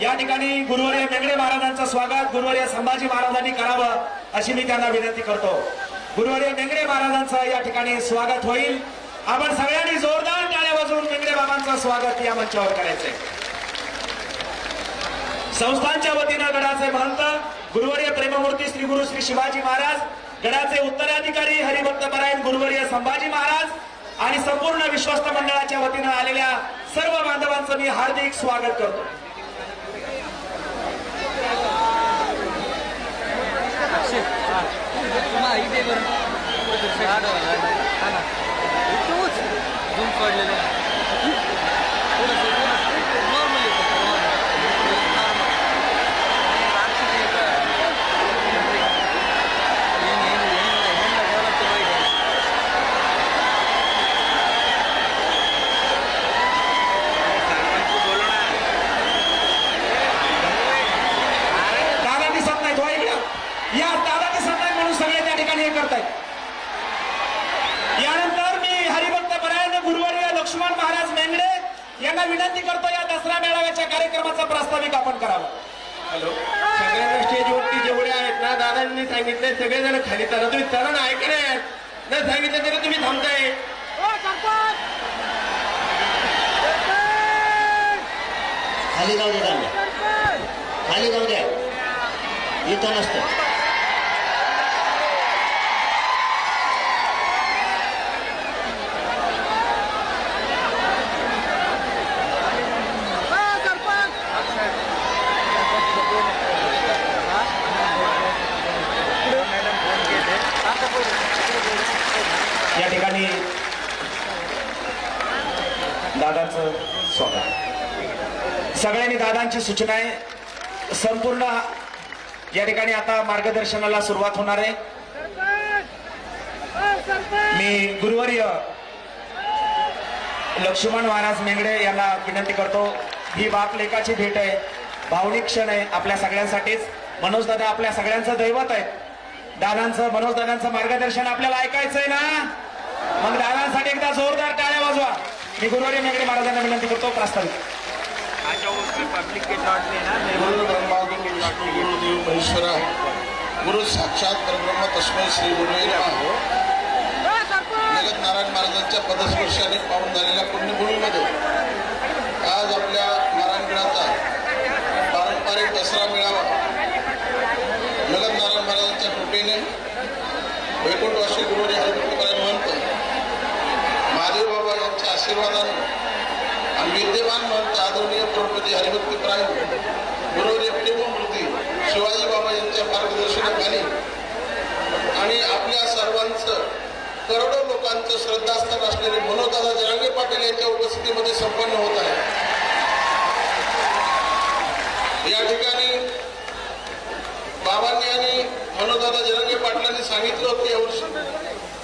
या ठिकाणी गुरुवर्य मेंगडे महाराजांचं स्वागत गुरुवर्य संभाजी महाराजांनी करावं अशी मी त्यांना विनंती करतो. गुरुवर्य मेंगडे महाराजांचं या ठिकाणी स्वागत होईल. आपण सगळ्यांनी जोरदार टाळ्या वाजवून मेंगडे बाबांचं स्वागत या मंचावर करायचंय. संस्थांच्या वतीनं गडाचे महंत गुरुवर्य प्रेममूर्ती श्री गुरु श्री शिवाजी महाराज गडाचे उत्तराधिकारी हरिभक्त परायण गुरुवर्य संभाजी महाराज आणि संपूर्ण विश्वस्त मंडळाच्या वतीनं आलेल्या सर्व बांधवांचं मी हार्दिक स्वागत करतो. झूम काढलेलं दादा दिसत नाहीत हो इकडं या दादा दिसत नाही म्हणून सगळे त्या ठिकाणी हे करतायत यानंतर मी हरिभक्त परायण गुरुवर्य लक्ष्मण महाराज मेंगडे यांना विनंती करतो या दसरा मेळाव्याच्या कार्यक्रमाचा प्रास्ताविक आपण करावं. हॅलो. सगळ्या स्टेजवरती जेवढे आहेत ना दादांनी सांगितले सगळेजण खाली चला. तुम्ही चला ना ऐक नाही? न सांगितलं तरी तुम्ही थांबताय. खाली जाऊ दे त्यांना खाली जाऊ द्या. इथं नसतं या ठिकाणी दादाचं स्वागत. सगळ्यांनी दादांची सूचना आहे. संपूर्ण या ठिकाणी आता मार्गदर्शनाला सुरुवात होणार आहे. मी गुरुवर्य लक्ष्मण महाराज मेंगडे यांना विनंती करतो. ही बाप लेखाची भेट आहे. भावनिक क्षण आहे आपल्या सगळ्यांसाठीच. मनोज दादा आपल्या सगळ्यांचं दैवत आहे दादांचं मनोज दादांचं मार्गदर्शन आपल्याला ऐकायचंय ना? मग दादांसाठी एकदा जोरदार टाळ्या वाजवा. मी गुरुवारी मेंगडे महाराजांना विनंती करतो प्रस्तावित. गुरु गुरु साक्षात परब्रह्म तस्मै श्री गुरुवे जगत नारायण महाराजांच्या पदस्पर्शाने पाहून झालेल्या पुण्यभूमीमध्ये आज आपल्या नारायणगडाचा पारंपरिक दसरा मेळावा जगत नारायण महाराजांच्या कृपेने वैकुंठवासी गुरुवारी हरिभक्तपरायण महंत महादेव बाबा यांच्या आशीर्वादाने आणि विद्यमान महंत आदरणीय प्रभुपती हरिभक्तपरायण गुरुवारी प्रेममूर्ती शिवाजी बाबा यांच्या मार्गदर्शनाखाली आणि आपल्या सर्वांचं करोडो लोकांचं श्रद्धास्थान असलेले मनोदादा जरांगे पाटील यांच्या उपस्थितीमध्ये संपन्न होत आहे. या ठिकाणी बाबांनी आणि मनोदादा जरांगे पाटलांनी सांगितलं होतं यावर्षी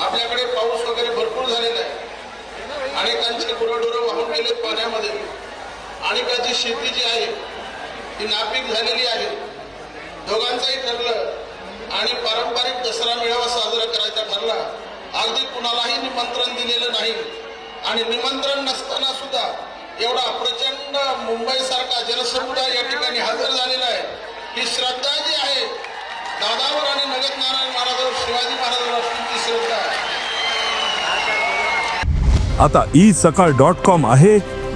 आपल्याकडे पाऊस वगैरे भरपूर झालेला आहे. अनेकांचे गुरंढोरं वाहून गेले पाण्यामध्ये. अनेकांची शेती जी आहे ती नापीक झालेली आहे. दोघांचंही ठरलं आणि पारंपरिक दसरा मेळावा साजरा करायचा ठरला अगदी कुणालाही निमंत्रण दिलेलं नाही. आणि निमंत्रण नसताना सुद्धा एवढा प्रचंड मुंबईसारखा जनसमुदाय या ठिकाणी हजर झालेला आहे. ही श्रद्धा जी आहे दादावर आणि नगत नारायण महाराजांवर शिवाजी महाराजांवर असलेली श्रद्धा आहे. आता ई सकाळ डॉट कॉम आहे.